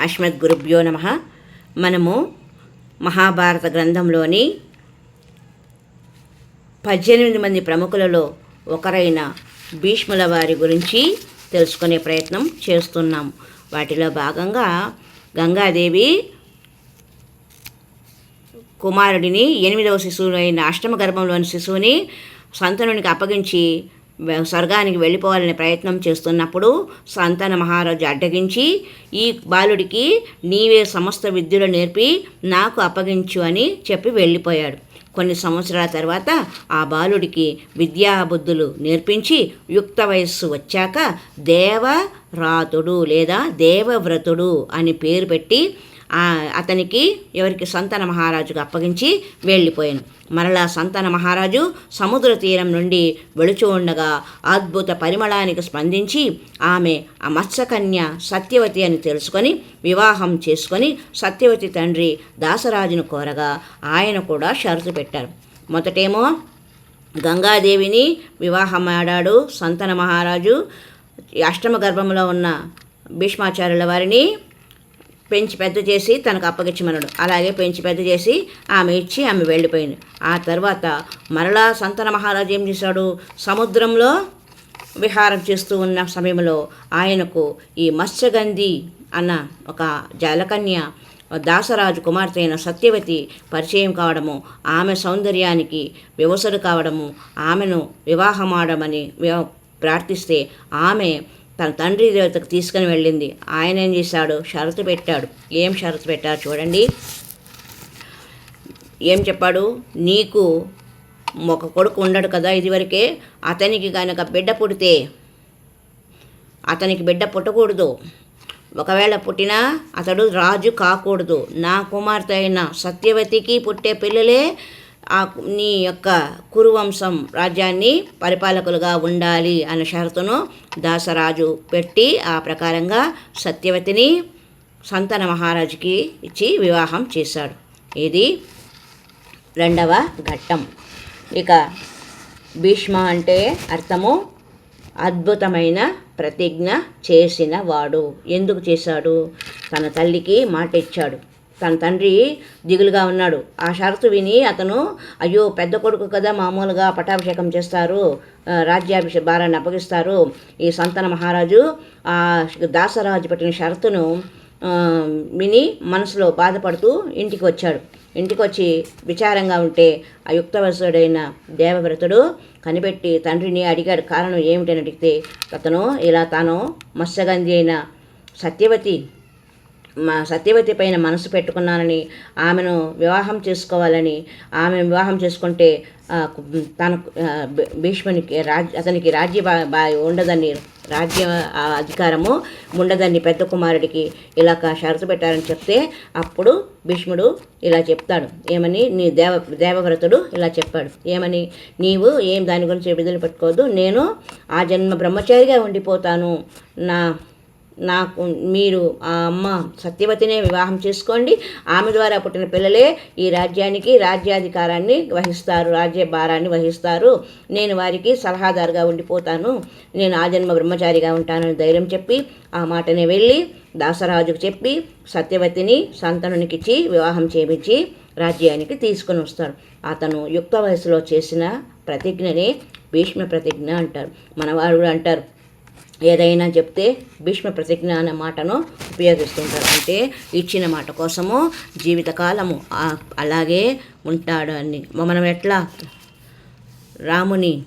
అస్మద్ గురుభ్యో నమ. మనము మహాభారత గ్రంథంలోని పద్దెనిమిది మంది ప్రముఖులలో ఒకరైన భీష్ముల వారి గురించి తెలుసుకునే ప్రయత్నం చేస్తున్నాం. వాటిలో భాగంగా గంగాదేవి కుమారుడిని ఎనిమిదవ శిశువు అయిన అష్టమ గర్భంలోని శిశువుని సంతనునికి అప్పగించి స్వర్గానికి వెళ్ళిపోవాలనే ప్రయత్నం చేస్తున్నప్పుడు సంతాన మహారాజు అడ్డగించి ఈ బాలుడికి నీవే సమస్త విద్యలు నేర్పి నాకు అప్పగించు అని చెప్పి వెళ్ళిపోయాడు. కొన్ని సంవత్సరాల తర్వాత ఆ బాలుడికి విద్యాబుద్ధులు నేర్పించి యుక్త వయస్సు వచ్చాక దేవరాతుడు లేదా దేవవ్రతుడు అని పేరు పెట్టి అతనికి ఎవరికి సంతన మహారాజుకు అప్పగించి వెళ్ళిపోయాను. మరలా సంతన మహారాజు సముద్ర తీరం నుండి వెళుచు ఉండగా అద్భుత పరిమళానికి స్పందించి ఆమె ఆ మత్స్యకన్య సత్యవతి అని తెలుసుకొని వివాహం చేసుకొని సత్యవతి తండ్రి దాసరాజును కోరగా ఆయన కూడా షరతు పెట్టారు. మొదటేమో గంగాదేవిని వివాహమాడాడు సంతన మహారాజు. అష్టమ గర్భంలో ఉన్న భీష్మాచార్యుల వారిని పెంచి పెద్ద చేసి తనకు అప్పగించమన్నాడు. అలాగే పెంచి పెద్ద చేసి ఆమె ఇచ్చి ఆమె వెళ్ళిపోయింది. ఆ తర్వాత మరలా సంతన మహారాజు ఏం చేశాడు? సముద్రంలో విహారం చేస్తూ ఉన్న సమయంలో ఆయనకు ఈ మత్స్యగంధి అన్న ఒక జలకన్య దాసరాజు కుమార్తె అయిన సత్యవతి పరిచయం కావడము ఆమె సౌందర్యానికి వివసడు కావడము ఆమెను వివాహమాడమని ప్రార్థిస్తే ఆమె తన తండ్రి దేవతకు తీసుకుని వెళ్ళింది. ఆయన ఏం చేశాడు? షరతు పెట్టాడు. ఏం షరతు పెట్టాడు చూడండి. ఏం చెప్పాడు? నీకు ఒక కొడుకు ఉండడు కదా ఇదివరకే. అతనికి కనుక బిడ్డ పుడితే అతనికి బిడ్డ పుట్టకూడదు. ఒకవేళ పుట్టినా అతడు రాజు కాకూడదు. నా కుమార్తె అయిన సత్యవతికి పుట్టే పిల్లలే ఆ నీ యొక్క కురువంశం రాజ్యాన్ని పరిపాలకులుగా ఉండాలి అనే షరతును దాసరాజు పెట్టి ఆ ప్రకారంగా సత్యవతిని సంతన మహారాజుకి ఇచ్చి వివాహం చేశాడు. ఇది రెండవ ఘట్టం. ఇక భీష్మ అంటే అర్థము అద్భుతమైన ప్రతిజ్ఞ చేసిన వాడు. ఎందుకు చేశాడు? తన తల్లికి మాట ఇచ్చాడు తన తండ్రి దిగులుగా ఉన్నాడు. ఆ షరతు విని అతను అయ్యో పెద్ద కొడుకు కదా మామూలుగా పటాభిషేకం చేస్తారు రాజ్యాభిషేక భారాన్ని అప్పగిస్తారు. ఈ సంతాన మహారాజు ఆ దాసరాజు పెట్టిన షరతును విని మనసులో బాధపడుతూ ఇంటికి వచ్చాడు. ఇంటికి వచ్చి విచారంగా ఉంటే ఆ యుక్తవసుడైన దేవవ్రతుడు కనిపెట్టి తండ్రిని అడిగాడు. కారణం ఏమిటని అడిగితే అతను ఇలా తాను మత్స్యగంధి అయిన సత్యవతి మా సత్యవతి పైన మనసు పెట్టుకున్నానని ఆమెను వివాహం చేసుకోవాలని ఆమె వివాహం చేసుకుంటే తన భీష్మునికి రాజ్ అతనికి రాజ్య బా ఉండదని రాజ్య అధికారము ఉండదని పెద్ద కుమారుడికి ఇలా షరతు పెట్టారని చెప్తే అప్పుడు భీష్ముడు ఇలా చెప్తాడు. ఏమని? నీ దేవ దేవవ్రతుడు ఇలా చెప్పాడు. ఏమని? నీవు ఏం దాని గురించి విధులు పెట్టుకోవద్దు. నేను ఆ జన్మ బ్రహ్మచారిగా ఉండిపోతాను. నా నాకు మీరు ఆ అమ్మ సత్యవతినే వివాహం చేసుకోండి. ఆమె ద్వారా పుట్టిన పిల్లలే ఈ రాజ్యానికి రాజ్యాధికారాన్ని వహిస్తారు రాజ్య భారాన్ని వహిస్తారు. నేను వారికి సలహాదారుగా ఉండిపోతాను. నేను ఆజన్మ జన్మ బ్రహ్మచారిగా ఉంటానని ధైర్యం చెప్పి ఆ మాటనే వెళ్ళి దాసరాజుకు చెప్పి సత్యవతిని సంతనునికిచ్చి వివాహం చేయించి రాజ్యానికి తీసుకొని వస్తారు. అతను యుక్త వయసులో చేసిన ప్రతిజ్ఞనే భీష్మ ప్రతిజ్ఞ అంటారు. మనవారు కూడా అంటారు ఏదైనా చెప్తే భీష్మ ప్రతిజ్ఞ అనే మాటను ఉపయోగిస్తుంటారు అంటే ఇచ్చిన మాట కోసము జీవితకాలము అలాగే ఉంటాడు అని. మనం ఎట్లా? రాముని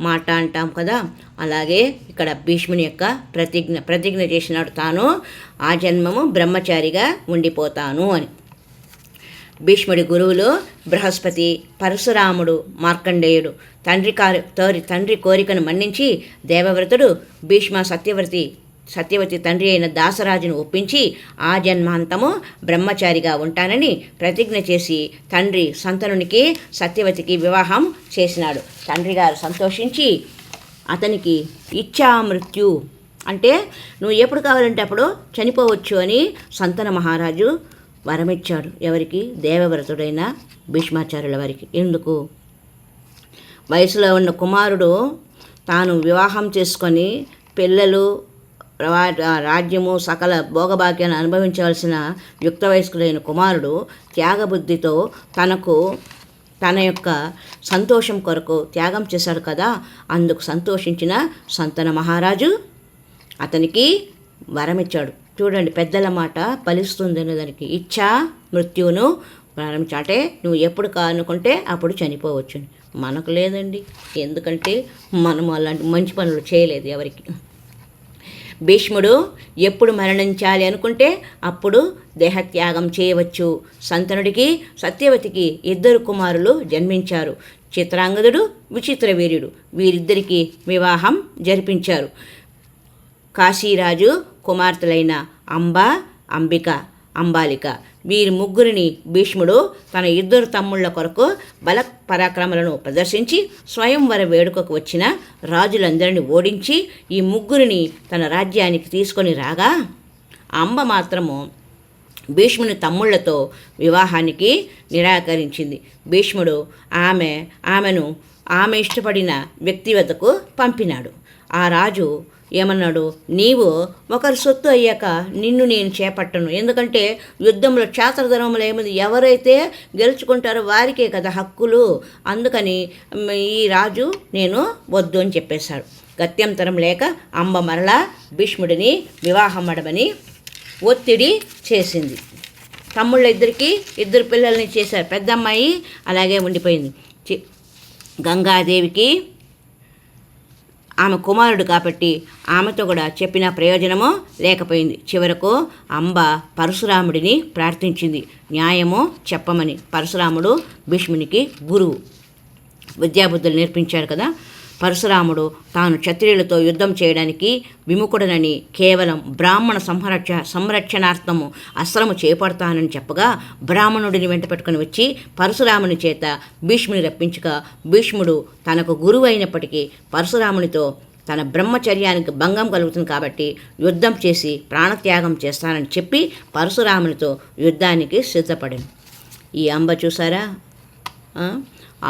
మాట అంటాం కదా అలాగే ఇక్కడ భీష్ముని యొక్క ప్రతిజ్ఞ ప్రతిజ్ఞ చేసినాడు తాను ఆ జన్మము బ్రహ్మచారిగా ఉండిపోతాను అని. భీష్ముడి గురువులు బృహస్పతి పరశురాముడు మార్కండేయుడు. తండ్రి తోరి తండ్రి కోరికను మన్నించి దేవవ్రతుడు భీష్మ సత్యవతి సత్యవతి తండ్రి అయిన దాసరాజును ఒప్పించి ఆ జన్మాంతము బ్రహ్మచారిగా ఉంటానని ప్రతిజ్ఞ చేసి తండ్రి సంతనునికి సత్యవతికి వివాహం చేసినాడు. తండ్రి గారు సంతోషించి అతనికి ఇచ్చా మృత్యు అంటే నువ్వు ఎప్పుడు కావాలంటే అప్పుడు చనిపోవచ్చు అని సంతన మహారాజు వరమిచ్చాడు. ఎవరికి? దేవవ్రతుడైన భీష్మాచార్యుల వారికి. ఎందుకు? వయసులో ఉన్న కుమారుడు తాను వివాహం చేసుకొని పిల్లలు రాజ్యము సకల భోగభాగ్యాన్ని అనుభవించవలసిన యుక్త వయస్కులైన కుమారుడు త్యాగబుద్ధితో తనకు తన యొక్క సంతోషం కొరకు త్యాగం చేశాడు కదా అందుకు సంతోషించిన సంతన మహారాజు అతనికి వరమిచ్చాడు. చూడండి పెద్దల మాట ఫలిస్తుంది అనేదానికి ఇచ్చా మృత్యువును ప్రారంభించ అంటే నువ్వు ఎప్పుడు కానుకుంటే అప్పుడు చనిపోవచ్చు. మనకు లేదండి. ఎందుకంటే మనం అలాంటి మంచి పనులు చేయలేదు ఎవరికి. భీష్ముడు ఎప్పుడు మరణించాలి అనుకుంటే అప్పుడు దేహత్యాగం చేయవచ్చు. సంతనుడికి సత్యవతికి ఇద్దరు కుమారులు జన్మించారు. చిత్రాంగదుడు విచిత్ర వీరుడు వీరిద్దరికీ వివాహం జరిపించారు. కాశీరాజు కుమార్తెలైన అంబ అంబిక అంబాలిక. వీరి ముగ్గురిని భీష్ముడు తన ఇద్దరు తమ్ముళ్ళ కొరకు బల పరాక్రమలను ప్రదర్శించి స్వయంవర వేడుకకు వచ్చిన రాజులందరినీ ఓడించి ఈ ముగ్గురిని తన రాజ్యానికి తీసుకొని రాగా అంబ మాత్రము భీష్ముని తమ్ముళ్ళతో వివాహానికి నిరాకరించింది. భీష్ముడు ఆమె ఆమెను ఆమె ఇష్టపడిన వ్యక్తి వద్దకు పంపినాడు. ఆ రాజు ఏమన్నాడు నీవు ఒకరి సొత్తు అయ్యాక నిన్ను నేను చేపట్టను. ఎందుకంటే యుద్ధంలో క్షేత్రధర్మంలో ఏమిది ఎవరైతే గెలుచుకుంటారో వారికే కదా హక్కులు. అందుకని ఈ రాజు నేను వద్దు అని చెప్పేశాడు. గత్యంతరం లేక అంబ మరలా భీష్ముడిని వివాహం అడమని ఒత్తిడి చేసింది. తమ్ముళ్ళ ఇద్దరికి ఇద్దరు పిల్లల్ని చేశారు. పెద్దమ్మాయి అలాగే ఉండిపోయింది. చి- గంగాదేవికి ఆమె కుమారుడు కాబట్టి ఆమెతో కూడా చెప్పిన ప్రయోజనమో లేకపోయింది. చివరకు అంబ పరశురాముడిని ప్రార్థించింది. న్యాయమో చెప్పమని పరశురాముడు భీష్మునికి గురువు. విద్యాబుద్ధులు నేర్పించారు కదా. పరశురాముడు తాను క్షత్రియులతో యుద్ధం చేయడానికి విముఖుడనని కేవలం బ్రాహ్మణ సంరక్ష సంరక్షణార్థము అస్త్రము చేపడతానని చెప్పగా బ్రాహ్మణుడిని వెంట పెట్టుకుని వచ్చి పరశురాముని చేత భీష్ముని రప్పించగా భీష్ముడు తనకు గురువు అయినప్పటికీ పరశురామునితో తన బ్రహ్మచర్యానికి భంగం కలుగుతుంది కాబట్టి యుద్ధం చేసి ప్రాణత్యాగం చేస్తానని చెప్పి పరశురామునితో యుద్ధానికి సిద్ధపడింది. ఈ అంబ చూసారా?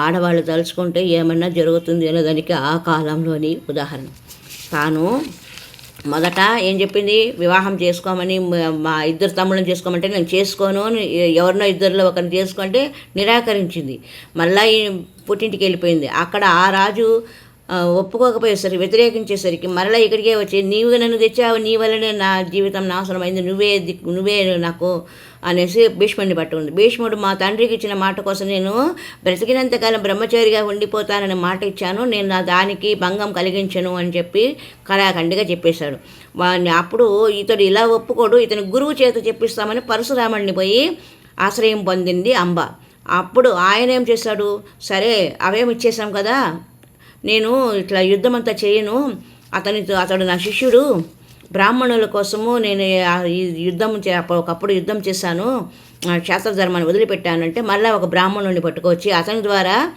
ఆడవాళ్ళు తలుచుకుంటే ఏమన్నా జరుగుతుంది అనేదానికి ఆ కాలంలోని ఉదాహరణ. తాను మొదట ఏం చెప్పింది? వివాహం చేసుకోమని మా ఇద్దరు తమ్ముళ్ళని చేసుకోమంటే నేను చేసుకోను అని ఎవరినో ఇద్దరిలో ఒకరిని చేసుకుంటే నిరాకరించింది. మళ్ళీ పుట్టింటికి వెళ్ళిపోయింది. అక్కడ ఆ రాజు ఒప్పుకోకపోయేసరికి వ్యతిరేకించేసరికి మరలా ఇక్కడికే వచ్చి నీవు నన్ను తెచ్చావు నీ వల్లనే నా జీవితం నాశనం అయింది నువ్వే నువ్వే నాకు అనేసి భీష్ముడిని పట్టుకుంది. భీష్ముడు మా తండ్రికి ఇచ్చిన మాట కోసం నేను బ్రతికినంతకాలం బ్రహ్మచారిగా ఉండిపోతానని మాట ఇచ్చాను. నేను నా దానికి భంగం కలిగించను అని చెప్పి కళాఖండిగా చెప్పేశాడు. వాడిని అప్పుడు ఇతడు ఇలా ఒప్పుకోడు ఇతని గురువు చేత చెప్పిస్తామని పరశురాముడిని పోయి ఆశ్రయం పొందింది అంబ. అప్పుడు ఆయన ఏం చేశాడు? సరే అవేం ఇచ్చేసాం కదా. నేను ఇట్లా యుద్ధమంతా చేయను. అతనితో అతడు నా శిష్యుడు. బ్రాహ్మణుల కోసము నేను ఆ- ఈ యుద్ధం చే ఒకప్పుడు యుద్ధం చేశాను. ఆ వదిలిపెట్టానంటే మళ్ళీ ఒక బ్రాహ్మణుడిని పట్టుకొచ్చి అతని ద్వారా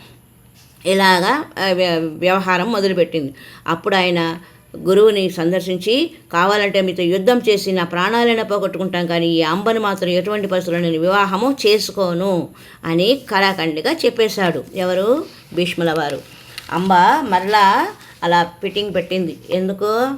ఇలాగా వ్య- వ్యవహారం మొదలుపెట్టింది. అప్పుడు ఆయన గురువుని సందర్శించి కావాలంటే మీతో యుద్ధం చేసి నా ప్రాణాలైనా పోగొట్టుకుంటాం కానీ ఈ అంబను మాత్రం ఎటువంటి పరిస్థితుల్లో నేను వివాహము చేసుకోను అని కళాఖండిగా చెప్పేశాడు. ఎవరు? భీష్ముల వారు. అంబ మరలా అలా ఫిట్టింగ్ పెట్టింది. ఎందుకు?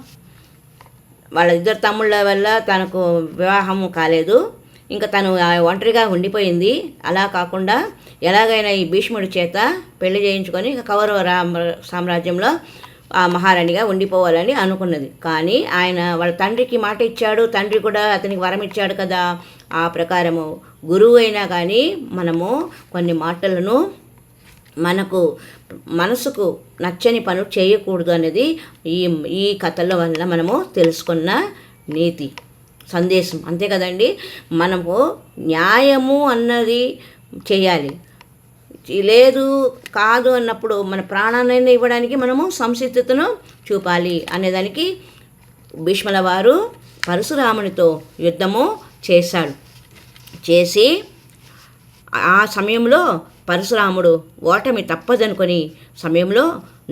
వాళ్ళ ఇద్దరు తమ్ముళ్ళ వల్ల తనకు వివాహం కాలేదు. ఇంకా తను ఆ ఒంటరిగా ఉండిపోయింది. అలా కాకుండా ఎలాగైనా ఈ భీష్ముడి చేత పెళ్ళి చేయించుకొని కౌరవ రామ సామ్రాజ్యంలో ఆ మహారాణిగా ఉండిపోవాలని అనుకున్నది. కానీ ఆయన వాళ్ళ తండ్రికి మాట ఇచ్చాడు. తండ్రి కూడా అతనికి వరం ఇచ్చాడు కదా. ఆ ప్రకారము గురువు అయినా కానీ మనము కొన్ని మాటలను మనకు మనసుకు నచ్చని పనులు చేయకూడదు అనేది ఈ ఈ కథల వల్ల మనము తెలుసుకున్న నీతి సందేశం. అంతే కదండి? మనము న్యాయము అన్నది చేయాలి. లేదు కాదు అన్నప్పుడు మన ప్రాణాన్ని ఇవ్వడానికి మనము సంసిద్ధతను చూపాలి అనేదానికి భీష్మల వారు పరశురామునితో యుద్ధము చేశాడు. చేసి ఆ సమయంలో పరశురాముడు ఓటమి తప్పదనుకొని సమయంలో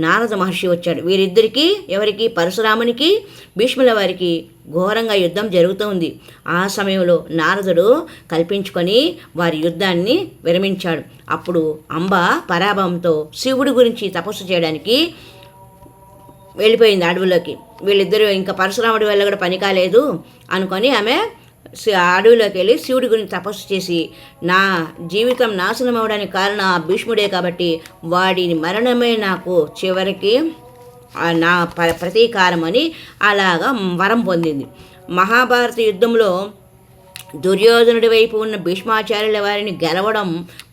నారద మహర్షి వచ్చాడు. వీరిద్దరికీ ఎవరికి పరశురామునికి భీష్ముల వారికి ఘోరంగా యుద్ధం జరుగుతోంది ఆ సమయంలో నారదుడు కల్పించుకొని వారి యుద్ధాన్ని విరమించాడు. అప్పుడు అంబ పరాభవంతో శివుడి గురించి తపస్సు చేయడానికి వెళ్ళిపోయింది అడవిలోకి వీళ్ళిద్దరూ ఇంకా పరశురాముడి వల్ల కూడా పని కాలేదు అనుకొని ఆమె అడవిలోకి వెళ్ళి శివుడి గురించి తపస్సు చేసి నా జీవితం నాశనం అవడానికి కారణం ఆ భీష్ముడే కాబట్టి వాడిని మరణమే నాకు చివరికి నా ప ప్రతీకారం అని అలాగా వరం పొందింది. మహాభారత యుద్ధంలో దుర్యోధనుడి వైపు ఉన్న భీష్మాచార్యుల వారిని గెలవడం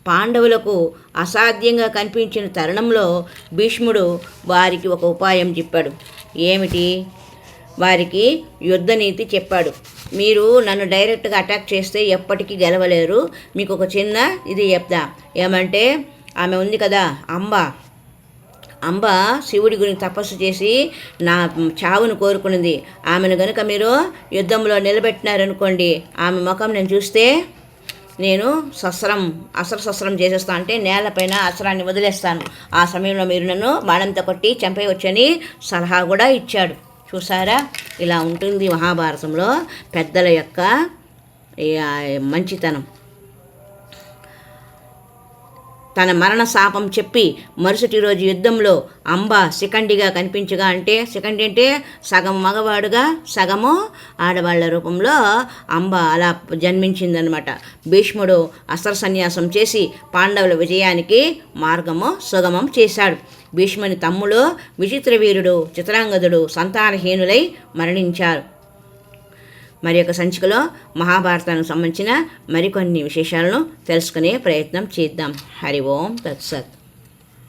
పాండవులకు అసాధ్యంగా కనిపించిన తరుణంలో భీష్ముడు వారికి ఒక ఉపాయం చెప్పాడు. ఏమిటి? వారికి యుద్ధనీతి చెప్పాడు. మీరు నన్ను డైరెక్ట్గా అటాక్ చేస్తే ఎప్పటికీ గెలవలేరు. మీకు ఒక చిన్న ఇది చెప్తా. ఏమంటే ఆమె ఉంది కదా అంబ. అంబ శివుడి గురించి తపస్సు చేసి నా చావును కోరుకున్నది ఆమెను గనుక మీరు యుద్ధంలో నిలబెట్టినారనుకోండి ఆమె ముఖం నేను చూస్తే నేను సస్రం అసర సస్రం చేసేస్తాను అంటే నేలపైన అసరాన్ని వదిలేస్తాను. ఆ సమయంలో మీరు నన్ను బాణంతో కొట్టి చంపేయవచ్చని సలహా కూడా ఇచ్చాడు. చూసారా ఇలా ఉంటుంది మహాభారతంలో పెద్దల యొక్క మంచితనం. తన మరణ శాపం చెప్పి మరుసటి రోజు యుద్ధంలో అంబ శిఖండిగా కనిపించగా అంటే శిఖండి అంటే సగం మగవాడుగా సగము ఆడవాళ్ళ రూపంలో అంబ అలా జన్మించిందనమాట. భీష్ముడు అస్త్ర సన్యాసం చేసి పాండవుల విజయానికి మార్గము సుగమం చేశాడు. భీష్ముని తమ్ముడు విచిత్రవీరుడు చిత్రాంగదుడు సంతానహీనులై మరణించారు. మరి యొక్క సంచికలో మహాభారతానికి సంబంధించిన మరికొన్ని విశేషాలను తెలుసుకునే ప్రయత్నం చేద్దాం. హరి ఓం తత్సత్.